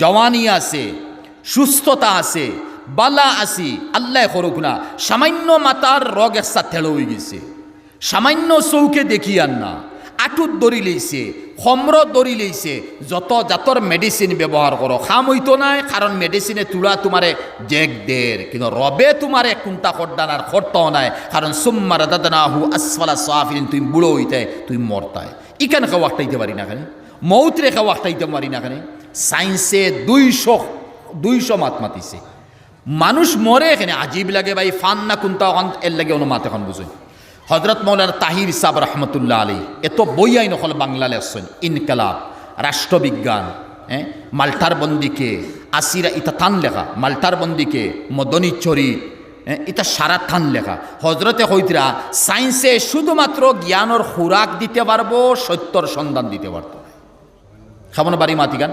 জওয়ানি আছে, সুস্থতা আছে, বালা আছি, আল্লাহ করুক না। সামান্য মাতার রগ একসা থেলো হয়ে গেছে। সামান্য চৌকে দেখি আর না। আটুত দড়ি লইছে সমর দড়ি লইছে যত জাতর মেডিসিন ব্যবহার করো খাম হইতো নাই কারণ মেডিসিনে তুলা তোমারে জেক দের কিন্তু রবে তোমারে কুন্তা খড্ডান আর খরতাও নাই। কারণ সুম্মা রাদাদানা হু আসফালা সাফিন তুমি বুড়ো হইতে তুই মরতায় ইখানে খাওয়া আটটাইতে পারি না খানে মৌত রেখা আটটাইতে পারি না খানে সায়েন্সে দুইশো দুইশো মাত মাতিছে। মানুষ মরে এখানে আজীব লাগে ভাই ফান না কুন্তা এর লাগে অনুমাত এখন বুঝুন। হজরত মৌলার তাহির সাব রহমতুল্লাহ আলী এত বই আইন হল বাংলা লেখছেন ইনকালাব রাষ্ট্রবিজ্ঞান হ্যাঁ? মাল্টার বন্দিকে আসিরা ইতা থান লেখা মাল্টার বন্দিকে মদনী হ্যাঁ, এটা সারা থান লেখা। হজরতে হইতরা সায়েন্সে শুধুমাত্র জ্ঞানর খোরাক দিতে পারব সত্যর সন্ধান দিতে পারতো খাবনো বাড়ি মাতিগান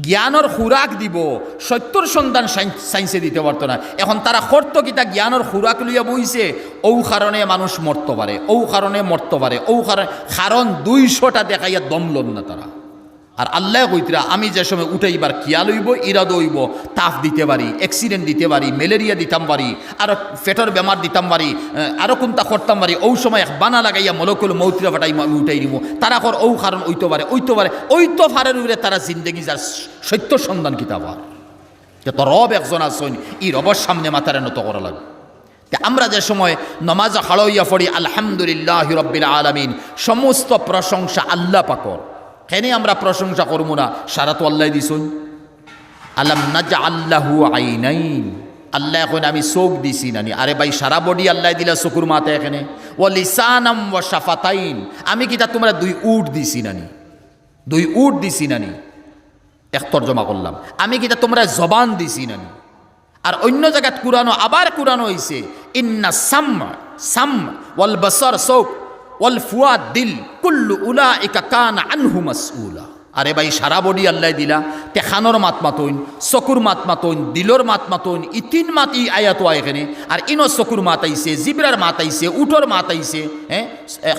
জ্ঞানর খুরাক দিব, সত্যর সন্ধান সাইন্সে দিতে পারতো না। এখন তারা করতো কিতা, জ্ঞানর খুরাক লইয়া বইছে, ঔ কারণে মানুষ মরতে পারে, ঔ কারণে মরতে পারে, ঔ কারণে কারণ দুইশোটা দেখাইয়া দম লন না তারা। আর আল্লাহ কইতরা, আমি যে সময় উঠাইবার কিয়া লইব ইরাদ হইব, তাফ দিতে পারি অ্যাক্সিডেন্ট দিতে পারি ম্যালেরিয়া দিতাম পারি, আরও পেটর বেমার দিতাম পারি আরও কোনটা করতাম পারি ও সময় এক বানা লাগাইয়া মলকুল মৌত্রা ফাটাই আমি উঠাই দিব। তারা কর ও কারণ ওইতো পারে ওইতো পারে ওইতো ফারের উড়ে তারা জিন্দগি যার সত্য সন্ধান কিতাব আর যে তো রব একজন আসন ই রবর সামনে মাথারে নত করা লাগবে। আমরা যে সময় নমাজ হাড়ইয়া পড়ি, আলহামদুলিল্লাহ রব্বিল আলমিন, সমস্ত প্রশংসা আল্লাহ পাকর। কেন আমরা প্রশংসা করব না? সারা তো আল্লাহ দিছুন। আল্লাহ নাজা আল্লাহু আইনাইন। আল্লাহ এখন আমি চোখ দিছি নানি আরে ভাই, সারা বডি আল্লাহ দিলা চকুর মাথা এখানে। ও লিসানাম ও সাফাতাইন আমি কিতা তোমরা দুই উট দিছি নানি দুই উট দিছি নানি এক তর্জমা করলাম। আমি কিতা তোমরা জবান দিছি নানি আর অন্য জায়গাত কুরানো আবার কুরানো হয়েছে ইন্না সাম সাম ওয়াল বসর চৌক ওয়াল ফুয়া দিল, কুল্লু উলা ইকা কান আনহু মাসউলা। আরে ভাই, সারা বডি আল্লাহ দিলা। তেখানোর মাত মাতইন, চকুর মাত মাতইন, দিলর মাত মাতইন, ইতিন মাত ই আয়াত এখানে আর ইনো চকুর মাত আইছে, জিবরার মাত আইছে উঠোর মাত আইছে হ্যাঁ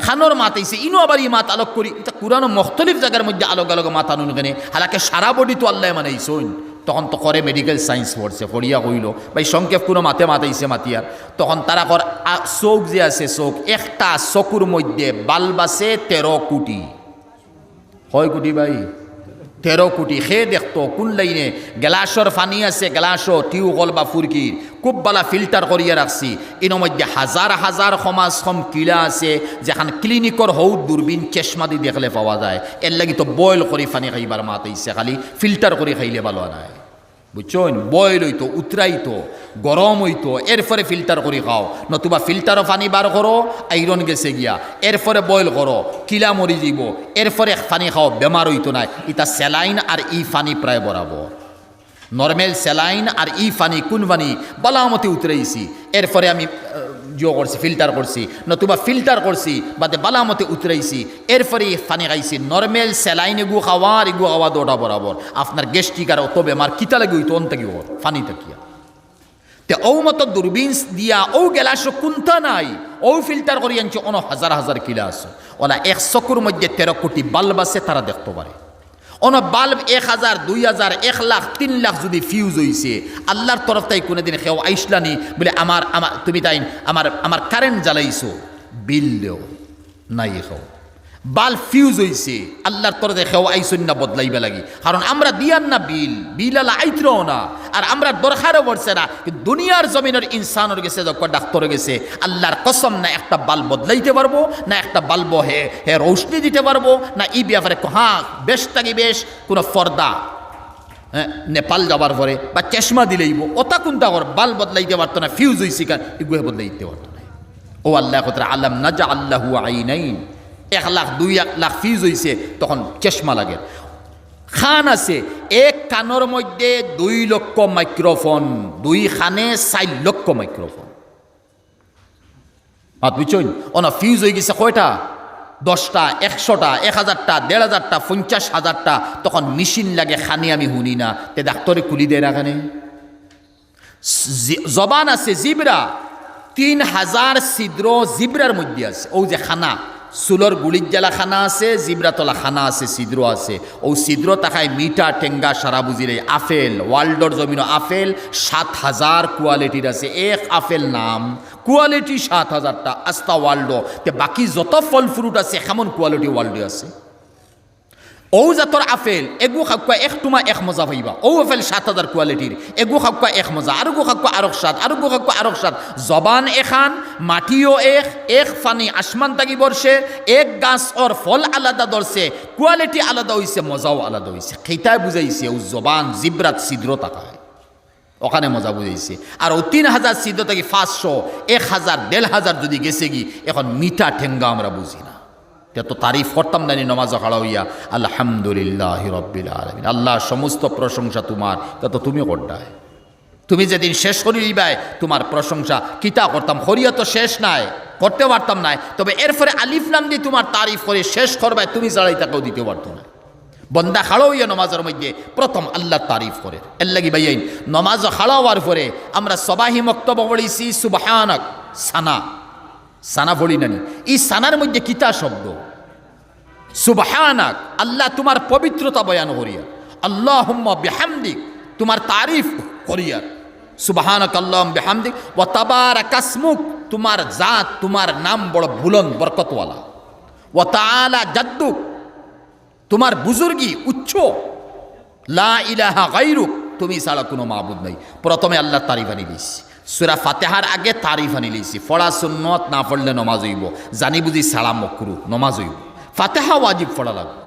খানোর মাত আইছে, ইনো আবার ই মাত আলোক করি। এটা কুরানো মখতলিফ জায়গার মধ্যে আলোক আলোক মাত আনুন এখানে হালাকে সারা বডি তো আল্লাহ মানে আইসইন তখন তো করে মেডিকেল সায়েন্স পড়ছে পড়িয়া কইল। ভাই, সংক্ষেপ কোনো মাতে মাতাইছে মাতিয়ার তখন তারা কর চোখ যে আছে চোখ একটা চকুর মধ্যে বালবাসে তেরো কোটি। হয় কোটি ভাই? তেরো কোটি সে দেখতো, কোন লাইনে? গ্লাসর ফানি আছে, গ্লাসও টিউকল বা ফুরকির। খুব বালা ফিল্টার করিয়া রাখছি। ইনোর মধ্যে হাজার হাজার সমাজ সম কিলা আছে, যেখান ক্লিনিকর হৌ দূরবীন চেষ্মা দি দেখলে পাওয়া যায়। এর লাগি তো বয়েল করে ফানি খাইবার মাতাইছে খালি ফিল্টার করে খাইলে ভালো নাই। বুঝছেন? বয়ল হইতো, উতরাইতো, গরম হইতো, এরপরে ফিল্টার করে খাও। নতুবা ফিল্টারও পানি বার করো আইরন গেছে গিয়া। এরপরে বয়ল করো, কিলা মরি যাব। এরপরে পানি খাও বেমার হইতো না ইটা স্যালাইন আর ই পানি প্রায় বরাবর নর্মেল স্যালাইন আর ই পানি, কোন পানি? বালামতি উতরাইছি এরপরে আমি জিও করছি ফিল্টার করছি। নতুবা ফিল্টার করছি, বাদে বালামতে উতরাইছি। এরপরে ফানি খাইছি। নর্মেল স্যালাইন এগু খাওয়া আর এগু খাওয়া দোটা বরাবর। আপনার গ্যাস্ট্রিক আর অত বেমার কিতা লাগে হইতো অন থাকিব ফানি থাকিয়া তে ও মতো দূরবীন দিয়া ও গেলাস কোনটা নাই। ও ফিল্টার করি আনছে, অন হাজার হাজার কিলা আছে। ওলা এক চকুর মধ্যে তেরো কোটি বাল্ব আছে তারা দেখতে পারে। অন বাল্ব এক হাজার, দুই হাজার, এক লাখ, তিন লাখ যদি ফিউজ হইছে, আল্লাহর তরফ তাই কোনোদিন কেউ আইসলানি বলে আমার আমার, তুমি তাই, আমার আমার কারেন্ট জ্বালাইছো। বিল দেও, নাই খাও বাল ফিউজ হইছে। আল্লাহর তরফে খেও আইসন না বদলাইবে লাগি। কারণ আমরা দিয়ান না বিল বিল আলা আইত্রও না। আর আমরা দরকারও পড়ছে না। দুনিয়ার জমিনের ইনসানের গেছে যখন ডাক্তার গেছে, আল্লাহর কসম না একটা বাল বদলাইতে পারব, না একটা বাল্ব হে হে রৌশনি দিতে পারব, না এই ব্যাপারে হ্যাঁ বেশ থাকি বেশ, কোনো ফর্দা হ্যাঁ নেপাল যাবার পরে বা চশমা দিলেইব ওটা কোনটা কর বাল বদলাইতে পারতো না ফিউজ হইছে কার এগুলো বদলাইতে পারতো না। ও আল্লাহ কথা আল্লাহ না যা আল্লাহু আইনাইন। এক লাখ, দুই এক লাখ ফিউজ হইছে, তখন চশমা লাগে। খান আছে, এক কানের মধ্যে দুই লক্ষ মাইক্রোফোন, দুই খানে চার লক্ষ মাইক্রোফোন। বুঝছেন অনা ফিউজ হয়ে গেছে কয়টা? দশটা, একশোটা, এক হাজারটা, দেড় হাজারটা, পঞ্চাশ হাজারটা, তখন মেশিন লাগে, খানি আমি শুনি না। তে ডাক্তরে খুলি দেয় না খানে জবান আছে জিবরা, তিন হাজার ছিদ্র জিব্রার মধ্যে আছে। ও যে খানা। চুলৰ গুলির জ্বালা খানা আছে জিবরাতলা খানা আছে ছিদ্ৰ আছে। ও ছিদ্ৰ তাকায় মিঠা টেঙ্গা সারা বুজিরে আফেল ওয়ার্ল্ডর জমিন আফেল সাত হাজার কোয়ালিটির আছে, এক আফেল নাম। কোয়ালিটি সাত হাজারটা আস্তা ওয়ার্ল্ড তে বাকি যত ফল ফ্রুট আছে কেমন কোয়ালিটি ওয়ার্ল্ডে আছে। ও জাতর আপেল এগু খাকুয়া এক টুমা এক মজা পাইবা ও আফেল সাত হাজার কোয়ালিটির এগু খাকুয়া এক মজা আর গু খাকুয়া আরক সাত আর গু খাকুয়া আরক সাত জবান এখান মাটিও এক এক ফানি আসমান তাগি বর্ষে এক গাছ ওর ফল আলাদা ধরছে কোয়ালিটি আলাদা হইছে মজাও আলাদা হইছে সেইটাই বুঝাইছে ও জবান জিব্রাত ছিদ্র তাকায় ওখানে মজা বুঝাইছে আর ও তিন হাজার সিদ্ধ থেকে পাঁচশো এক হাজার দেড় হাজার যদি গেছে কি এখন মিঠা ঠেঙ্গা আমরা বুঝি না এটা তো তারিফ করতাম জানি নমাজ খাড়া হইয়া, আলহামদুলিল্লাহ রব্বিল আলমিন। আল্লাহ সমস্ত প্রশংসা তোমার, তা তো তুমি করডায় তুমি যেদিন শেষ করিবাই তোমার প্রশংসা, কিতা করতাম হরিয়া তো শেষ নাই, করতে পারতাম নাই। তবে এর এরপরে আলিফ নাম দিয়ে তোমার তারিফ করে শেষ করবাই, তুমি ছাড়াই তাকেও দিতে পারতো না। বন্দা খাড়ো হইয়া নমাজের মধ্যে প্রথম আল্লাহ তারিফ করে। এর লাগি ভাইয়াইন, নমাজ খাড়া হওয়ার পরে আমরা সবাহি মক্তব্য পড়েছি, সুবাহানক, সানা। সানা পড়ি নানি। এই সানার মধ্যে কিতা শব্দ? সুবাহানাক, আল্লাহ তোমার পবিত্রতা বয়ান করিয়া। আল্লাহ বেহামদিক, তোমার তারিফ করিয়ার সুবাহানক আল্লাহ বেহামদিক ও তাবার কাসমুক তোমার জাত, তোমার নাম বড় বুলন বরকতওয়ালা। ও তালা জাদ্দুক, তোমার বুজুর্গি উচ্চ। লা ইলাহা গাইরুক তুমি ছাড়া কোনো মাহবুদ নাই। প্রথমে আল্লাহ তারিফ আনি দিছি সুরা ফাতেহার আগে তারিফ আনি লিছি। ফড়া সুন্নত না পড়লে নমাজ হইব। জানি বুঝি সালাম মকরু, নমাজ হইব। ফাতেহা ওয়াজিব ফড়া লাগবে।